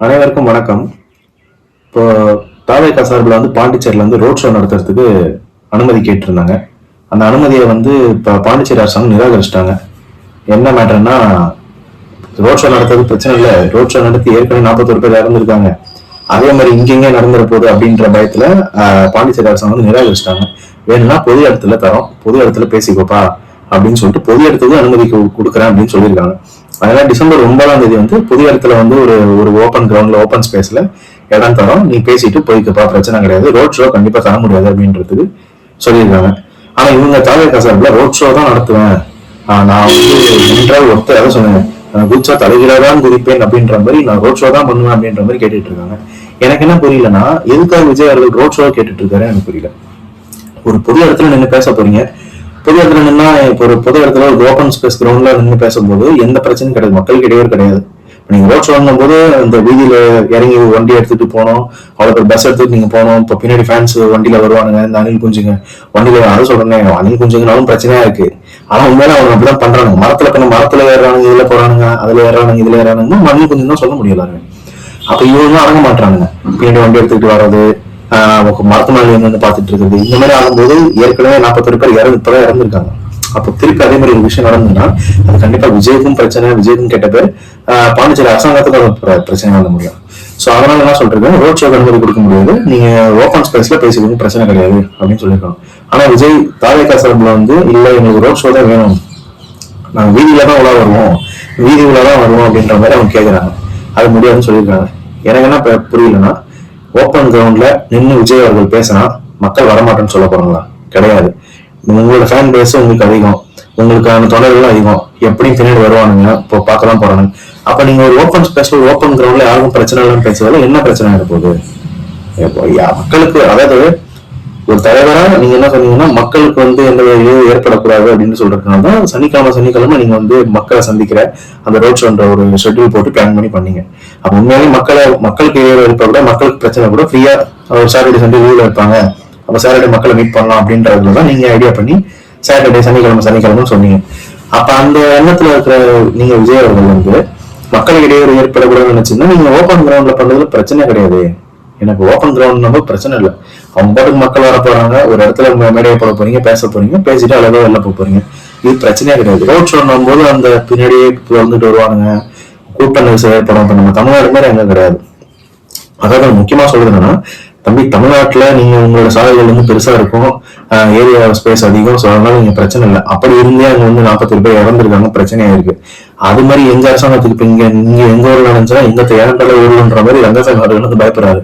அனைவருக்கும் வணக்கம். இப்போ தாவேகா சார்பில் வந்து பாண்டிச்சேரியில் வந்து ரோட் ஷோ நடத்துறதுக்கு அனுமதி கேட்டிருந்தாங்க. அந்த அனுமதியை வந்து இப்போ பாண்டிச்சேரி அரசாங்கம் நிராகரிச்சிட்டாங்க. என்ன மேட்டர்னா ரோட் ஷோ நடத்துறது பிரச்சனை இல்லை. ரோட் ஷோ நடத்தி ஏற்கனவே நாற்பத்தொரு பேர் இறந்துருக்காங்க. அதே மாதிரி இங்கெங்கே நடந்துற போகுது அப்படின்ற பயத்துல ஆஹ், பாண்டிச்சேரி அரசாங்கம் வந்து நிராகரிச்சிட்டாங்க. வேணும்னா பொது இடத்துல தரோம். பொது இடத்துல பேசிக்கோப்பா அப்படின்னு சொல்லிட்டு பொது இடத்துக்கு அனுமதி கொடுக்குறேன் அப்படின்னு சொல்லியிருக்காங்க. அதனால டிசம்பர் ஒன்பதாம் தேதி வந்து புதிய இடத்துல வந்து ஒரு ஒரு ஓப்பன் கிரவுண்ட்ல ஓப்பன் ஸ்பேஸ்ல இடம் தரோம். நீ பேசிட்டு போய்க்கப்பா பிரச்சனை கிடையாது. ரோட் ஷோ கண்டிப்பா தர முடியாது அப்படின்றதுக்கு சொல்லியிருக்காங்க. ஆனா இவங்க தாவேக்கா சார்பில் ரோட் ஷோ தான் நடத்துவேன். நான் வந்து என்றால் ஒருத்தர் அதை சொன்னேன் குச்சா தலைகீழாக குதிப்பேன் அப்படின்ற மாதிரி நான் ரோட் ஷோ தான் பண்ணுவேன் அப்படின்ற மாதிரி கேட்டுட்டு இருக்காங்க. எனக்கு என்ன புரியலன்னா எதுக்காக விஜய் அவர்கள் ரோட் ஷோ கேட்டுட்டு இருக்காரு எனக்கு புரியல. ஒரு பொது இடத்துல நின்று பேச போறீங்க. பொது இடத்துல நின்னா இப்போ ஒரு பொது இடத்துல ஒரு ஓப்பன் ஸ்பேஸ் கிரவுண்ட்ல நின்று பேசும்போது எந்த பிரச்சனையும் கிடையாது. மக்களுக்கு இடையூறு கிடையாது. நீங்க ரோட் சொல்லும் போது இந்த வீதியில இறங்கி வண்டி எடுத்துட்டு போனோம். அவ்வளவு பஸ் எடுத்துட்டு நீங்க போனோம். இப்போ பின்னாடி ஃபேன்ஸ் வண்டியில வருவானுங்க. இந்த அணில் குஞ்சுங்க. வண்டியில அதை சொல்றேன் அணில் குஞ்சுங்கனாலும் பிரச்சனையா இருக்கு. ஆனா உண்மையில அவங்க அப்படிதான் பண்றாங்க மரத்துல பண்ண மரத்துல ஏறானுங்க இதுல போறானுங்க அதுல ஏறானுங்க இதுல ஏறானுங்க அணில் குஞ்சு தான் சொல்ல முடியல அப்ப இவங்க அடங்க மாட்டானுங்க. பின்னாடி வண்டி எடுத்துக்கிட்டு வர்றது நமக்கு மரத்து இருந்து வந்து பார்த்துட்டு இருக்குது இந்த மாதிரி ஆகும்போது ஏற்கனவே நாற்பத்தொரு பேர் இறந்து இப்பதான் இறந்துருக்காங்க. அப்போ திருப்பி அதே மாதிரி ஒரு விஷயம் நடந்ததுன்னா அது கண்டிப்பா விஜய்க்கும் பிரச்சனை விஜய்க்கும் கேட்ட பேர் பாண்டிச்சேரி அரசாங்கத்துக்கு பிரச்சனை வர முடியும் சோ அதனால என்ன சொல்றது? ரோட் ஷோ அனுமதி கொடுக்க முடியாது. நீங்க ஓப்பன் ஸ்பேஸ்ல பேசிக்கோங்க பிரச்சனை கிடையாது அப்படின்னு சொல்லியிருக்காங்க. ஆனா விஜய் தாவேக்கா சார்பில் வந்து இல்ல எங்களுக்கு ரோட் ஷோ தான் வேணும். நாங்க வீதியில தான் உலா வருவோம். வீதி உலா தான் வருவோம் அப்படின்ற மாதிரி அவங்க கேட்குறாங்க அது முடியாதுன்னு சொல்லியிருக்காங்க. எனக்கு என்ன புரியலன்னா ஓப்பன் கிரவுண்ட்ல நின்று விஜய் அவர்கள் பேசினா மக்கள் வரமாட்டேன்னு சொல்ல போறாங்களா? கிடையாது. உங்களோட ஃபேன் பேஸ் உங்களுக்கு அதிகம். உங்களுக்கான தொடர்கள் அதிகம். எப்படியும் பின்னாடி வருவானுங்க. இப்போ பார்க்க தான் போறானுங்க. அப்ப நீங்க ஒரு ஓப்பன் ஸ்பெஷல் ஓப்பன் கிரவுண்ட்ல யாருக்கும் பிரச்சனை இல்லைன்னு பேசுறதுல என்ன பிரச்சனை இருக்க போகுது? மக்களுக்கு அதாவது ஒரு தலைவரா நீங்க என்ன சொன்னீங்கன்னா மக்களுக்கு வந்து எந்த இது ஏற்படக்கூடாது அப்படின்னு சொல்றதுனால தான் சனிக்கிழமை சனிக்கிழமை நீங்க வந்து மக்களை சந்திக்கிற அந்த ரோட் ஷோன்ற ஒரு ஷெட்யூல் போட்டு பிளான் பண்ணி பண்ணீங்க. அப்ப உண்மையாலே மக்களை மக்களுக்கு ஏற்பட கூட மக்களுக்கு பிரச்சனை கூட ஃப்ரீயா ஒரு சாட்டர்டே சண்டே லீவ்ல இருப்பாங்க. அப்ப சாட்டர்டே மக்களை மீட் பண்ணலாம் அப்படின்றதுல தான் நீங்க ஐடியா பண்ணி சாட்டர்டே சனிக்கிழமை சனிக்கிழமை சொன்னீங்க. அப்ப அந்த எண்ணத்துல இருக்கிற நீங்க விஜய் அவர்கள் வந்து மக்களுக்கு இடையூறு ஏற்படக்கூடாதுன்னு நினைச்சீங்கன்னா நீங்க ஓப்பன் கிரவுண்ட்ல பண்றதுல பிரச்சனை கிடையாது. எனக்கு ஓப்பன் கிரவுண்ட் நம்ம பிரச்சனை இல்லை. அவங்க பாட்டுக்கு மக்கள் வர போறாங்க ஒரு இடத்துல மேடையை போட போறீங்க பேச போறீங்க பேசிட்டு அழகாக வெளில போக போறீங்க. இது பிரச்சனையே கிடையாது. ரோட் ஷோ போது அந்த பின்னாடியே வந்துட்டு வருவானுங்க. கூட்ட நெரிசல் ஏற்படும். இப்போ நம்ம தமிழ்நாடு மாதிரி அங்க கிடையாது. அதாவது முக்கியமா சொல்றது என்னன்னா தம்பி தமிழ்நாட்டுல நீங்க உங்களோட சாலைகள் வந்து பெருசா இருக்கும். ஏரியா ஸ்பேஸ் அதிகம். ஸோ அதனால நீங்க பிரச்சனை இல்லை. அப்படி இருந்தே அங்க வந்து நாற்பத்தி பேர் இறந்துருக்காங்க. பிரச்சனையா இருக்கு. அது மாதிரி எங்க அரசாங்கத்துக்கு இப்போ இங்க இங்க எங்க ஊர்ல நடந்துச்சுன்னா எங்க ஏழண்டல ஊர்லன்ற மாதிரி ரங்கசாமி அவர்கள் வந்து பயப்படுறாரு.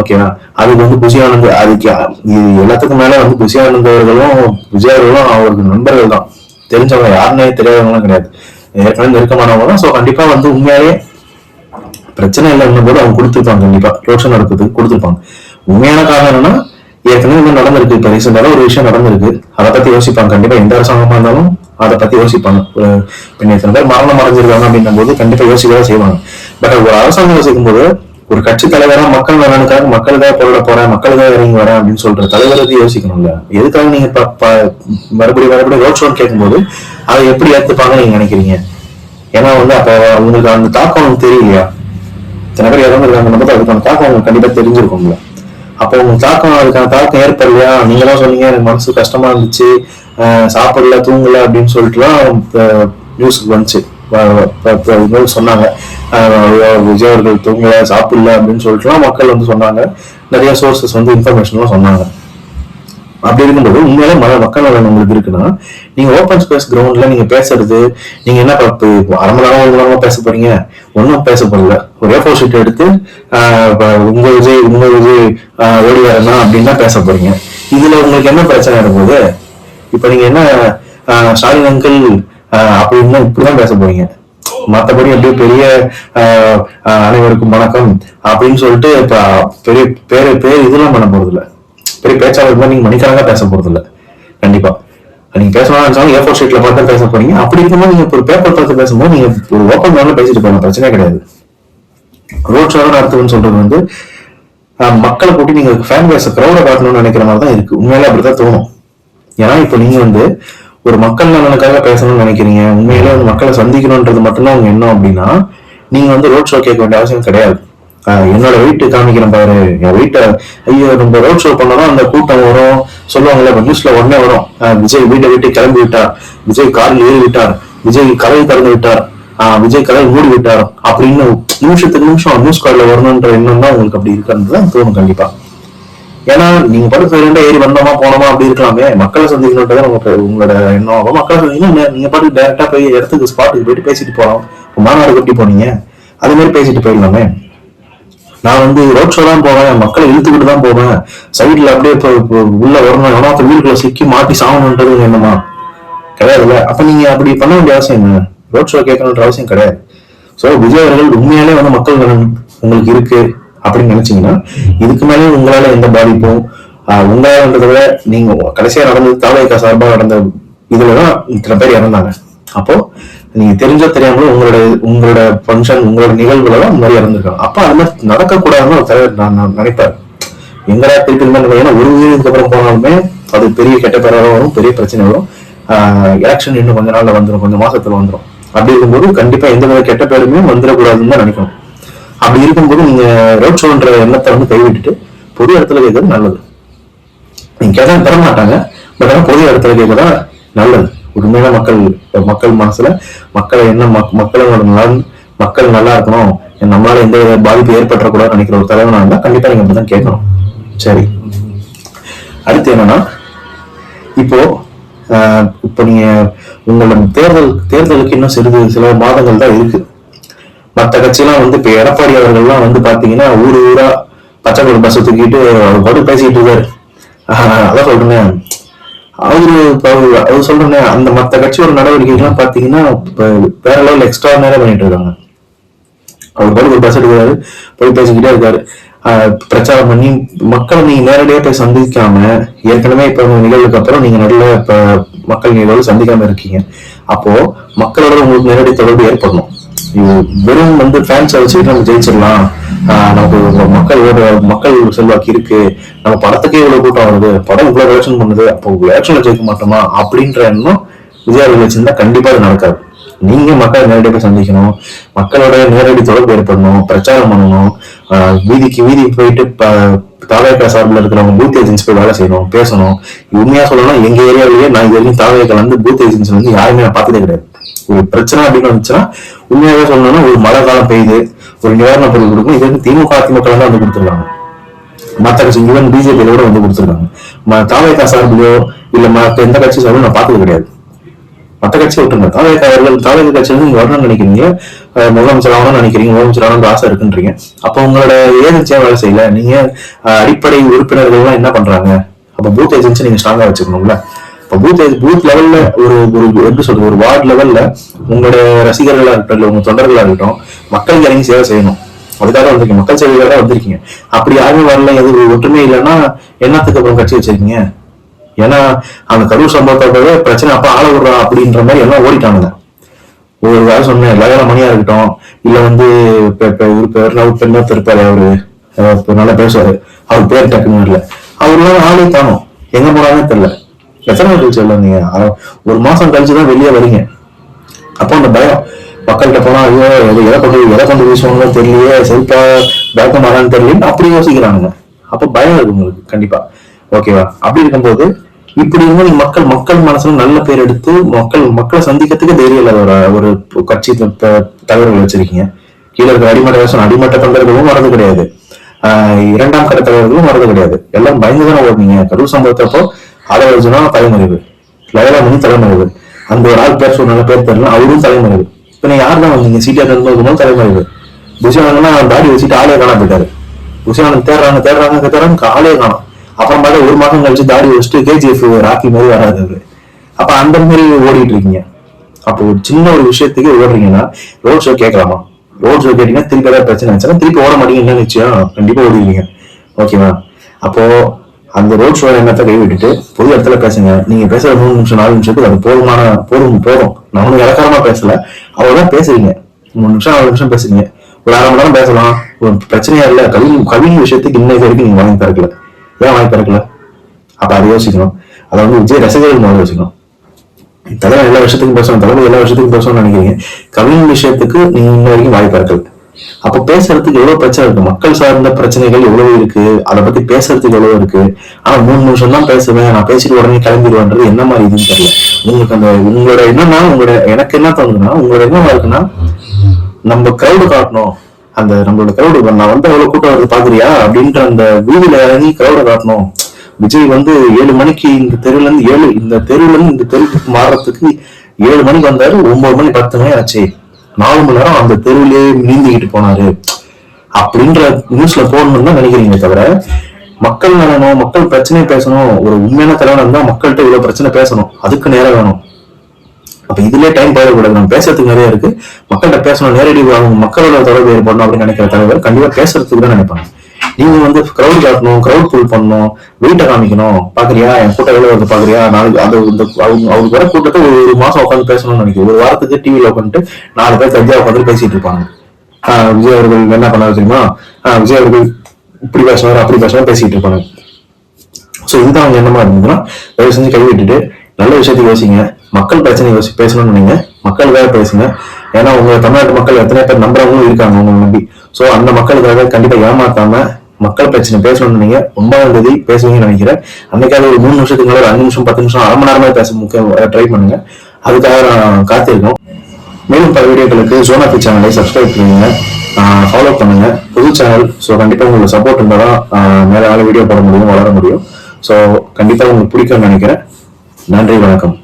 ஓகேவா அதுக்கு வந்து புசியானந்த் அதுக்கு இது எல்லாத்துக்கும் மேல வந்து புசியானந்த் அவர்களும் விஜய் அவருக்கு நண்பர்கள் தான். தெரிஞ்சவங்க யாருன்னே தெரியாதவங்களும் கிடையாது. ஏற்கனவே நெருக்கமானவங்க தான் ஸோ கண்டிப்பா வந்து உண்மையாலே பிரச்சனை இல்லைன்னும் போது அவங்க கொடுத்துருப்பாங்க கண்டிப்பா. ரோஷன் நடக்கிறதுக்கு கொடுத்துருப்பாங்க உண்மையான காரணம் என்னன்னா ஏற்கனவே இது நடந்திருக்கு. இப்போ ரீசெண்டாக ஒரு விஷயம் நடந்திருக்கு. அதை பத்தி யோசிப்பாங்க. கண்டிப்பா எந்த அரசாங்கமா இருந்தாலும் அதை பத்தி யோசிப்பாங்க. ஒரு பின்ன பேர் மரணம் அடைஞ்சிருக்காங்க அப்படின்னும் போது கண்டிப்பா யோசிக்கதான் செய்வாங்க. பட் ஒரு அரசாங்கம் யோசிக்கும் போது ஒரு கட்சி தலைவரா மக்கள் நலனுக்காக மக்களுக்காக பொருள போறேன் மக்களுக்காக இறங்கி வரேன் அப்படின்னு சொல்ற தலைவரத்தை யோசிக்கணும்ல? எதுக்காக நீங்க மறுபடியும் மறுபடியும் ரோட் ஷோன்னு கேட்கும்போது அதை எப்படி ஏத்துப்பாங்க நீங்க நினைக்கிறீங்க? ஏன்னா வந்து அப்ப உங்களுக்கு அந்த தாக்கம் உங்களுக்கு தெரியலையா? இத்தனை பேர் இறந்துருக்காங்க நம்ம அதுக்கான தாக்கம் உங்களுக்கு கண்டிப்பா தெரிஞ்சிருக்கும்ல. அப்போ உங்க தாக்கம் அதுக்கான தாக்கம் ஏற்படலையா? நீங்க தான் சொன்னீங்க எனக்கு மனசு கஷ்டமா இருந்துச்சு சாப்பிடல தூங்கல அப்படின்னு சொல்லிட்டுலாம் நியூஸ்க்கு வந்துச்சு. இது சொன்னாங்க. விஜய் அவர்கள் தூங்கல சாப்பிடல அப்படின்னு சொல்லிட்டுலாம் மக்கள் வந்து சொன்னாங்க. நிறைய சோர்சஸ் வந்து இன்ஃபர்மேஷன்லாம் சொன்னாங்க. அப்படி இருக்கும்போது உண்மையிலே மன மக்கள் நலன் உங்களுக்கு இருக்குன்னா நீங்க ஓப்பன் ஸ்பேஸ் கிரவுண்ட்ல நீங்க பேசுறது நீங்க என்ன இப்போ அரை மணி நேரம் ஒரு மணி நேரமா பேச போறீங்க? ஒன்றும் பேச போடல ஒரே ஃபோர் ஷீட் எடுத்து ஆஹ் உங்க விஜய் உங்க விஜய் ஆஹ் ஓடி வரணும் அப்படின்னு தான் பேச போறீங்க. இதுல உங்களுக்கு என்ன பிரச்சனை இருக்கும்போது இப்ப நீங்க என்ன ஸ்டாலின் அங்கிள் அப்படின்னு இப்படிதான் பேச போறீங்க. மத்தபடி அப்படியே பெரிய ஆஹ் அனைவருக்கும் வணக்கம் அப்படின்னு சொல்லிட்டு இப்ப பெரிய பேரு பேர் இதெல்லாம் பண்ண போறது இல்ல பெரிய பேச்சாளர் மாதிரி நீங்க மணிக்கணக்கா பேச போறது இல்ல கண்டிப்பா. நீங்க பேசணும்னு நினைச்சாலும் ஏ ஃபோர் ஷீட்ல பார்த்து பேச போறீங்க. அப்படி இருக்கும்போது நீங்க ஒரு பேப்பர் பார்த்து பேசும்போது நீங்க ஒரு ஓப்பன் மேல பேசிட்டு போகணும் பிரச்சனை கிடையாது. ரோட் ஷோ நடத்துன்னு சொல்றது வந்து மக்களை போட்டு நீங்க ஃபேன் பேச கிரௌட காட்டணும்னு நினைக்கிற மாதிரி தான் இருக்கு. உண்மையிலே அப்படிதான் தோணும். ஏன்னா இப்போ நீங்க வந்து ஒரு மக்கள் நலனுக்காக பேசணும்னு நினைக்கிறீங்க? உண்மையிலே வந்து மக்களை சந்திக்கணும்ன்றது மட்டும்தான் உங்க எண்ணம் அப்படின்னா நீங்க வந்து ரோட் ஷோ கேட்க வேண்டிய அவசியம் கிடையாது. என்னோட வெயிட் காமிக்கிறேன் பாரு. என் வெயிட்ட ஐயோ நம்ம ரோட் ஷோ பண்ணோம்னா அந்த கூட்டம் வரும். சொல்லுவாங்கல்ல நியூஸ்ல உடனே வரும். விஜய் வீட்டை விட்டு கிளம்பி விட்டார். விஜய் காரில் ஏறி விட்டார். விஜய் கதை திறந்து விட்டார். விஜய் கதை மூடி விட்டார். அப்படின்னு நிமிஷத்துக்கு நிமிஷம் நியூஸ் கார்டில் வரணுன்ற எண்ணம் தான் உங்களுக்கு அப்படி இருக்கிறது தான் தோணும் கண்டிப்பா. ஏன்னா நீங்க பாட்டு சைலண்டா ஏறி வந்தோமா போனோமா அப்படி இருக்கலாமே. மக்களை சந்திக்கணுன்றதான் உங்க உங்களோட எண்ணம். அப்ப மக்களை சந்திக்கணும் நீங்க பாட்டு டேரக்டா போய் இடத்துக்கு ஸ்பாட்டுக்கு போயிட்டு பேசிட்டு போகலாம் இப்போ மாநாடு கட்டி போனீங்க? அது மாதிரி பேசிட்டு போயிடலாமே. நான் வந்து ரோட் ஷோ தான் போவேன். மக்களை இழுத்துக்கிட்டு தான் போவேன். சைடுல அப்படியே இப்போ உள்ள வரணும் ஏன்னா ஒருத்தன் வீட்டுக்குள்ள சிக்கி மாட்டி சாகணுன்றது என்னமா கிடையாதுல்ல. அப்ப நீங்க அப்படி பண்ண வேண்டிய அவசியம் என்ன? ரோட் ஷோ கேட்கணுன்ற அவசியம் கிடையாது. சோ விஜய் அவர்கள் உண்மையாலே வந்து மக்கள் உங்களுக்கு இருக்கு. அப்படின்னு நினைச்சீங்கன்னா இதுக்கு மேலே உங்களால எந்த பாதிப்பும் ஆஹ் உங்களாலன்றதை விட நீங்க கடைசியா நடந்தது தாவேக்கா சார்பாக நடந்த இதுலதான் இத்தனை பேர் இறந்தாங்க. அப்போ நீங்க தெரிஞ்சோ தெரியாமலோ உங்களோட உங்களோட ஃபங்க்ஷன் உங்களோட நிகழ்வுல தான் இந்த மாதிரி இறந்துருக்காங்க. அப்ப அது மாதிரி நடக்கக்கூடாதுன்னு ஒரு தலைவர் நான் நினைப்பாரு எங்கடா திருப்பி மாதிரி ஏன்னா ஒரு உயிருக்கு அப்புறம் போனாலுமே அது பெரிய கெட்ட பேராக வரும் பெரிய பிரச்சனை வரும். எலெக்ஷன் இன்னும் கொஞ்ச நாள்ல வந்துடும் கொஞ்சம் மாசத்துல வந்துடும் அப்படி இருக்கும்போது கண்டிப்பா எந்த வித கெட்ட பேருமே வந்துடக்கூடாதுன்னு தான் நினைக்கணும். அப்படி இருக்கும்போது நீங்க ரோட் ஷோன்ற எண்ணத்தை வந்து கைவிட்டுட்டு பொது இடத்துல கேட்கறது நல்லது. நீங்க கேட்டா தர மாட்டாங்க. பட் ஆனால் பொது இடத்துல கேட்கறதா நல்லது. உண்மையான மக்கள் மக்கள் மனசுல மக்களை என்ன மக்- மக்களோட நலன் மக்கள் நல்லா இருக்கணும். நம்மளால எந்த பாதிப்பு ஏற்பட்டக்கூடாது நினைக்கிற ஒரு தலைவனா இருந்தா கண்டிப்பா நீங்க அப்படிதான் கேட்கணும். சரி. அடுத்து என்னன்னா இப்போ இப்போ நீங்க உங்களோட தேர்தல் தேர்தலுக்கு இன்னும் சிறிது சில மாதங்கள் தான் இருக்கு. மற்ற கட்சியெல்லாம் வந்து இப்ப எடப்பாடி அவர்கள்லாம் வந்து பாத்தீங்கன்னா ஊரு ஊரா பச்சை கலர் பஸ் தூக்கிட்டு அவர் பாட்டு பேசிட்டு இருக்காரு. அதான் சொல்றேன். அவரு அவர் சொல்றேன் அந்த மத்த கட்சியோட நடவடிக்கைகள்லாம் பாத்தீங்கன்னா வேற லெவல் எக்ஸ்ட்ரா நேரம் பண்ணிட்டு இருக்காங்க. அவர் பாட்டு ஒரு பஸ் எடுக்கிறாரு போய் பேசிக்கிட்டே இருக்காரு. பிரச்சாரம் பண்ணி மக்களை நீங்க நேரடியா போய் சந்திக்காம ஏற்கனவே இப்ப நிகழ்வுக்கு அப்புறம் நீங்க நல்ல இப்ப மக்கள் நிகழ்வு சந்திக்காம இருக்கீங்க. அப்போ மக்களோட உங்களுக்கு நேரடி தொடர்பு ஏற்படணும். இது வெறும் வந்து ஃபேன்ஸை வச்சுட்டு நம்ம ஜெயிச்சிடலாம். ஆஹ் நமக்கு மக்களோட மக்கள் செல்வாக்கு இருக்கு. நம்ம படத்துக்கே இவ்வளவு கூட்டம் வருது. படம் இவ்வளவு எலெக்ஷன் பண்ணுது. அப்போ எலெக்ஷன்ல ஜெயிக்க மாட்டோமா? அப்படின்ற எண்ணம் விஜய் அவர்கள் வச்சிருந்தா கண்டிப்பா அது நடக்காது. நீங்க மக்களை நேரடியாக சந்திக்கணும். மக்களோட நேரடி தொடர்பு ஏற்படணும். பிரச்சாரம் பண்ணணும். ஆஹ் வீதிக்கு வீதி போயிட்டு தாவேக்கா சார்பில் இருக்கிறவங்க பூத் ஏஜென்சி போய் வேலை செய்யணும் பேசணும். உண்மையா சொல்லணும் எங்க ஏரியாவிலேயே நான் இது வரைக்கும் தாவேக்கா வந்து பூத் ஏஜென்சி வந்து யாருமே நான் பார்த்ததே கிடையாது. ஒரு பிரச்சனை அப்படின்னு வந்துச்சுன்னா உண்மையாவே சொல்லணும்னா ஒரு மழை காலம் பெய்யுது ஒரு நிவாரண பொருள் கொடுக்கும் இது வந்து திமுக அதிமுக தான் வந்து கொடுத்துருக்காங்க. மற்ற கட்சி ஈவன் பிஜேபியில கூட வந்து கொடுத்துருக்காங்க. ம- சார்பிலோ இல்ல மற்ற எந்த கட்சி சார்பிலும் நான் பார்த்தது கிடையாது. மற்ற கட்சி விட்டுருங்க தாவேக்கா அவர்கள் தாவேக்கா கட்சி வந்து நீங்க வரணும்னு நினைக்கிறீங்க. முதலமைச்சர் ஆகணும்னு நினைக்கிறீங்க முதலமைச்சர் ஆகணும் ஆசை இருக்குன்றீங்க. அப்ப உங்களோட ஏஜென்சியா வேலை செய்யல நீங்க அடிப்படை உறுப்பினர்கள் எல்லாம் என்ன பண்றாங்க? அப்ப பூத் ஏஜென்சி நீங்க ஸ்ட்ராங்கா வச்சுக்கணும்ல. பூத் பூத் லெவல்ல ஒரு ஒரு எப்படி சொல்றது? ஒரு வார்டு லெவல்ல உங்களோட ரசிகர்களா இருக்கட்டும் உங்க தொண்டர்களா இருக்கட்டும் மக்களுக்கு இறங்கி சேவை செய்யணும். அதுக்காக வந்திருக்கீங்க. மக்கள் சேவைக்காக வந்திருக்கீங்க. அப்படி யாருமே வரல எது ஒற்றுமை இல்லைன்னா என்னத்துக்கு அப்புறம் கட்சி வச்சிருக்கீங்க? ஏன்னா அந்த கரூர் சம்பவத்தோட பிரச்சனை அப்ப ஆள விடுறா அப்படின்ற மாதிரி எல்லாம் ஓடிட்டானுங்க. ஒரு வேலை சொன்னேன் லகர மணியா இருக்கட்டும் இல்ல வந்து இப்ப பேர் அவர் பெண்ணாத்த இருப்பாரு அவரு. நல்லா பேசுவாரு. அவர் பேர் டக்குன்னு வரல அவர்லாம் ஆளே தானோ எங்க போனாலும் தெரியல. எத்தனை நாள் கழிச்சு வரல நீங்க ஒரு மாசம் கழிச்சுதான் வெளியே வரீங்க. அப்போ அந்த பயம். மக்கள்கிட்ட போனா ஐயோ எதை எதை கொண்டு எதை கொண்டு வீசுவாங்களோ தெரியலையே செல்பா பயக்க மாறான்னு தெரியலன்னு அப்படி யோசிக்கிறானுங்க. அப்போ பயம் இருக்கு உங்களுக்கு கண்டிப்பா. ஓகேவா? அப்படி இருக்கும்போது இப்படி இருந்து மக்கள் மக்கள் மனசுல நல்ல பேர் எடுத்து மக்கள் மக்களை சந்திக்கிறதுக்கு தைரியம் இல்லாத ஒரு ஒரு கட்சி த- தலைவர்கள் வச்சிருக்கீங்க. கீழே இருக்க அடிமட்ட வேஷம் அடிமட்ட தொண்டர்களும் வரது கிடையாது. ஆஹ் இரண்டாம் கட்ட தலைவர்களும் வரது கிடையாது. எல்லாம் பயந்து தானே ஓடுனீங்க. கரூர் சம்பவத்தப்போ ஆலோசனா தலைமறைவு. லயலாமணி தலைமறைவு. அந்த ஒரு ஆள் பேர் சொன்ன பேர் தெரியல அவரும் தலைமறைவு. இப்போ நீ யார் தான் வந்தீங்க சீட்டியாக இருந்தவங்க தலைமறைவு? புஷானந்தனா தாடி வச்சுட்டு ஆளே காணா போயிட்டாரு. புஷானந்த் தேடுறாங்க தேடுறாங்க தேடுறாங்க ஆளே காணும். அப்புறம் பார்த்தா ஒரு மாதம் கழிச்சு தாடி வச்சுட்டு கேஜிஎஃப் ராக்கி மாதிரி வராது அவரு அப்ப அந்த மாதிரி ஓடிட்டு இருக்கீங்க. அப்போ ஒரு சின்ன ஒரு விஷயத்துக்கு ஓடுறீங்கன்னா ரோட் ஷோ கேட்கலாமா? ரோட் ஷோ கேட்டீங்கன்னா திருப்பி ஏதாவது பிரச்சனை ஆச்சுன்னா திருப்பி ஓட மாட்டீங்க என்ன நிச்சயம் கண்டிப்பா ஓடிடுவீங்க. ஓகேவா அப்போ அந்த ரோட் ஷோ எண்ணத்தை கைவிட்டுட்டு பொது இடத்துல பேசுங்க. நீங்க பேசுற மூணு நிமிஷம் நாலு நிமிஷத்துக்கு அது போதுமான போதும் போதும். நான் ஒன்றும் இலக்காரமா பேசல. அவ்வளவுதான் பேசுறீங்க மூணு நிமிஷம் நாலு நிமிஷம் பேசுறீங்க ஒரு அரை மணி நேரம் பேசலாம். ஒரு பிரச்சனையா இல்ல. கல்வி கல்வி விஷயத்துக்கு இன்னைக்கு வரைக்கும் நீங்க வாங்கி தரக்கல ஏன் வாங்கி திறக்கல அப்ப அதை யோசிக்கணும். அதை வந்து விஜய் ரசிகர்கள் முதல்ல யோசிக்கணும். தலைவர் எல்லா விஷயத்துக்கும் பேசணும். தலைவர் எல்லா விஷயத்துக்கும் பேசணும்னு நினைக்கிறீங்க. கவின் விஷயத்துக்கு நீங்க இன்ன வரைக்கும் வாய்ப்பு இருக்கல அப்ப பேசுறதுக்கு எவ்வளவு பிரச்சனை இருக்கு? மக்கள் சார்ந்த பிரச்சனைகள் எவ்வளவு இருக்கு? அதை பத்தி பேசுறதுக்கு எவ்வளவு இருக்கு? ஆனா மூணு நிமிஷம் தான் பேசுவேன். நான் பேசிட்டு உடனே கிளம்பிடுவேன்றது என்ன மாதிரி இதுன்னு தெரியல. உங்களுக்கு அந்த உங்களோட என்னன்னா உங்களோட எனக்கு என்ன தோணுதுன்னா உங்களோட என்னவா இருக்குன்னா நம்ம கிரௌடு காட்டணும். அந்த நம்மளோட கிரௌடு நான் வந்து எவ்வளவு கூட்டம் வருது பாக்குறியா? அப்படின்ற அந்த வீதியில இறங்கி கிரௌட காட்டணும். விஜய் வந்து ஏழு மணிக்கு இந்த தெருவுல இருந்து ஏழு இந்த தெருவுல இருந்து இந்த தெருவுக்கு மாறுறதுக்கு ஏழு மணிக்கு வந்தாரு. ஒன்பது மணி பத்து மணி ஆச்சு. நாலு மணி நேரம் அந்த தெருவிலேயே நீந்திக்கிட்டு போனாரு. அப்படின்ற நியூஸ்ல போடணும்னு தான் நினைக்கிறீங்க தவிர மக்கள் நலனும் மக்கள் பிரச்சனையை பேசணும் ஒரு உண்மையான தலைவன் இருந்தா மக்கள்கிட்ட இவ்வளவு பிரச்சனை பேசணும். அதுக்கு நேரம் வேணும். அப்ப இதுலயே டைம் போயிடக்கூடாது நம்ம பேசுறதுக்கு நிறைய இருக்கு. மக்கள்கிட்ட பேசணும் நேரடி அவங்க மக்களோட தொடர்பு ஏற்படணும் அப்படின்னு நினைக்கிற தலைவர் கண்டிப்பா பேசுறதுக்கு தான் நினைப்பாங்க. நீங்க வந்து கிரௌட் காட்டணும் கிரௌட் புல் பண்ணணும் வீட்டை காமிக்கணும். பாக்குறியா? என் கூட்டம் எவ்வளவு வருது பாக்குறியா? நாளைக்கு அது இந்த அவங்க அவங்க வர கூட்டத்தை ஒரு ஒரு மாசம் உட்காந்து பேசணும்னு நினைக்கிறேன். ஒரு வாரத்துக்கு டிவியில உட்காந்துட்டு நாலு பேர் தஞ்சா உட்காந்து பேசிட்டு இருப்பாங்க. விஜய் அவர்கள் என்ன பண்ணாரு தெரியுமா? ஆஹ் விஜய் அவர்கள் இப்படி பேசுவார் அப்படி பேசுவார் பேசிட்டு இருப்பாங்க. சோ இதுதான் அவங்க என்னமா இருந்ததுன்னா தயவு செஞ்சு கைவிட்டுட்டு நல்ல விஷயத்தை யோசிங்க. மக்கள் பிரச்சனை யோசி பேசணும்னு நினைங்க. மக்களுக்காக பேசுங்க. ஏன்னா உங்க தமிழ்நாட்டு மக்கள் எத்தனை பேர் நம்புறவங்களும் இருக்காங்க உங்களை நம்பி. சோ அந்த மக்களுக்காக கண்டிப்பா ஏமாத்தாம மக்கள் பிரச்சனை பேசணும்னு நீங்க ஒன்பதாம் தேதி பேசுவீங்கன்னு நினைக்கிறேன். அன்னைக்காவது ஒரு மூணு நிமிஷத்துக்கு மேல ஒரு அஞ்சு நிமிஷம் பத்து நிமிஷம் அரை மணி நேரமே பேச முக்கியம் ட்ரை பண்ணுங்க. அதுக்காக நான் காத்திருக்கோம். மேலும் பல வீடியோக்களுக்கு ஜோனா பி சேனலை சப்ஸ்கிரைப் பண்ணுங்க ஃபாலோ பண்ணுங்க. புது சேனல் ஸோ கண்டிப்பா உங்களுக்கு சப்போர்ட் இருந்தால் தான் மேலே வீடியோ போட முடியும் வளர முடியும். ஸோ கண்டிப்பாக உங்களுக்கு பிடிக்கும்னு நினைக்கிறேன். நன்றி வணக்கம்.